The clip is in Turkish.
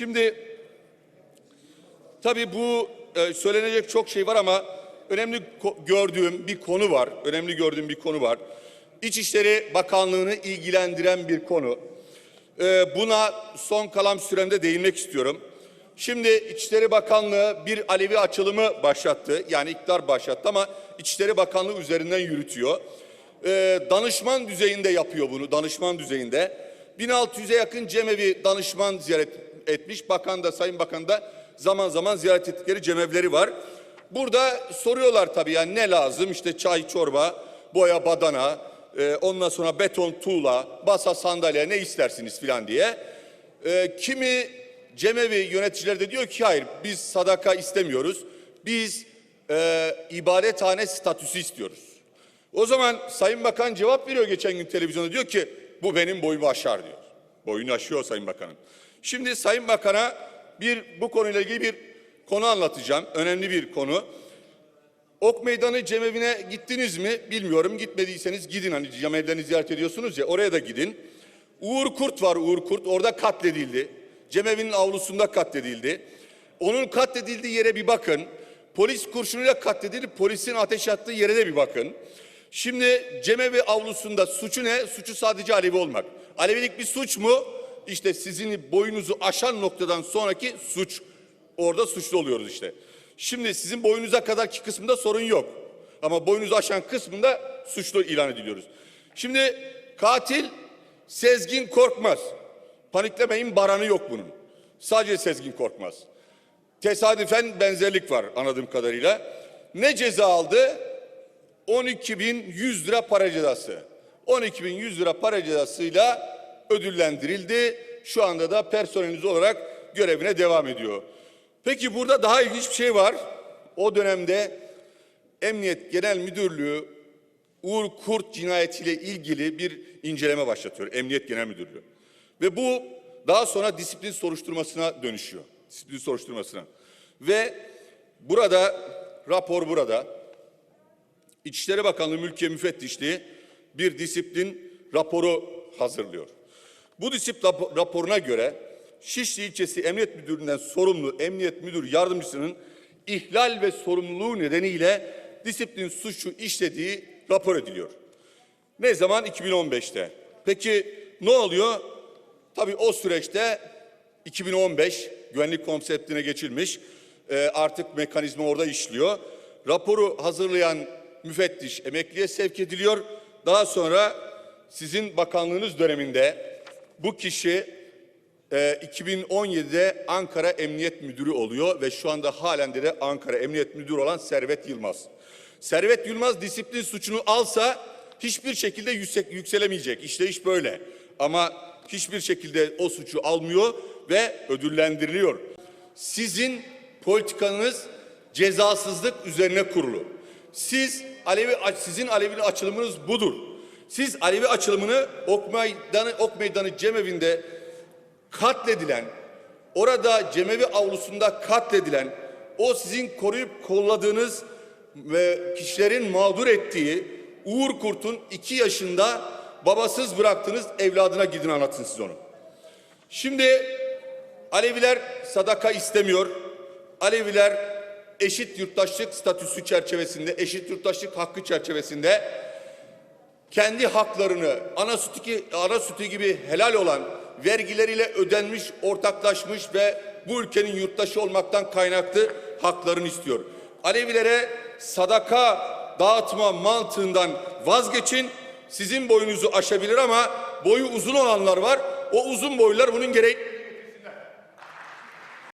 Şimdi tabii bu e, söylenecek çok şey var ama önemli gördüğüm bir konu var. Önemli gördüğüm bir konu var. İçişleri Bakanlığı'nı ilgilendiren bir konu. E, buna son kalan süremde değinmek istiyorum. Şimdi İçişleri Bakanlığı bir Alevi açılımı başlattı. Yani iktidar başlattı ama İçişleri Bakanlığı üzerinden yürütüyor. E, danışman düzeyinde yapıyor bunu, danışman düzeyinde. 1600'e yakın cemevi danışman ziyaret etmiş. Bakan da, Sayın Bakan da zaman zaman ziyaret ettikleri cemevleri var. Burada soruyorlar tabii yani ne lazım? İşte çay, çorba, boya, badana, e, ondan sonra beton, tuğla, basa, sandalye ne istersiniz filan diye. E, kimi cemevi yöneticileri de diyor ki hayır biz sadaka istemiyoruz. Biz e, ibadethane statüsü istiyoruz. O zaman Sayın Bakan cevap veriyor geçen gün televizyonda diyor ki bu benim boyumu aşar diyor. Boyunu aşıyor Sayın Bakan'ın. Şimdi Sayın Bakan'a bir bu konuyla ilgili bir konu anlatacağım. Önemli bir konu. Ok Meydanı cemevine gittiniz mi bilmiyorum. Gitmediyseniz gidin hani cemevlerini ziyaret ediyorsunuz ya oraya da gidin. Uğur Kurt var Uğur Kurt orada katledildi. Cemevinin avlusunda katledildi. Onun katledildiği yere bir bakın. Polis kurşunuyla katledilip polisin ateş attığı yere de bir bakın. Şimdi cemevi avlusunda suçu ne? Suçu sadece Alevi olmak. Alevilik bir suç mu? İşte sizin boyunuzu aşan noktadan sonraki suç. Orada suçlu oluyoruz işte. Şimdi sizin boyunuza kadarki kısmında sorun yok. Ama boyunuzu aşan kısmında suçlu ilan ediliyoruz. Şimdi katil Sezgin Korkmaz. Paniklemeyin baranı yok bunun. Sadece Sezgin Korkmaz. Tesadüfen benzerlik var anladığım kadarıyla. Ne ceza aldı? 12.100 lira para cezası. 12.100 lira para cezasıyla ödüllendirildi. Şu anda da personeliz olarak görevine devam ediyor. Peki burada daha ilginç bir şey var. O dönemde Emniyet Genel Müdürlüğü Uğur Kurt cinayetiyle ilgili bir inceleme başlatıyor. Emniyet Genel Müdürlüğü. Ve bu daha sonra disiplin soruşturmasına dönüşüyor. Disiplin soruşturmasına. Ve burada rapor burada. İçişleri Bakanlığı Mülkiye Müfettişliği bir disiplin raporu hazırlıyor. Bu disiplin rap- raporuna göre Şişli ilçesi Emniyet Müdürlüğü'nden sorumlu Emniyet Müdür Yardımcısının ihlal ve sorumluluğu nedeniyle disiplin suçu işlediği rapor ediliyor. Ne zaman? 2015'te. Peki ne oluyor? Tabii o süreçte 2015 güvenlik konseptine geçilmiş. Ee, artık mekanizma orada işliyor. Raporu hazırlayan müfettiş emekliye sevk ediliyor. Daha sonra sizin bakanlığınız döneminde bu kişi e, 2017'de Ankara Emniyet Müdürü oluyor ve şu anda halen de, Ankara Emniyet Müdürü olan Servet Yılmaz. Servet Yılmaz disiplin suçunu alsa hiçbir şekilde yüksek, yükselemeyecek. İşte iş böyle. Ama hiçbir şekilde o suçu almıyor ve ödüllendiriliyor. Sizin politikanız cezasızlık üzerine kurulu. Siz Alevi sizin Alevi açılımınız budur. Siz Alevi açılımını Ok Meydanı, Ok Meydanı Cemevi'nde katledilen, orada cemevi avlusunda katledilen, o sizin koruyup kolladığınız ve kişilerin mağdur ettiği Uğur Kurt'un iki yaşında babasız bıraktığınız evladına gidin anlatın siz onu. Şimdi Aleviler sadaka istemiyor. Aleviler eşit yurttaşlık statüsü çerçevesinde, eşit yurttaşlık hakkı çerçevesinde kendi haklarını ana sütü, ana sütü gibi helal olan vergileriyle ödenmiş, ortaklaşmış ve bu ülkenin yurttaşı olmaktan kaynaklı haklarını istiyor. Alevilere sadaka dağıtma mantığından vazgeçin. Sizin boyunuzu aşabilir ama boyu uzun olanlar var. O uzun boylular bunun gereği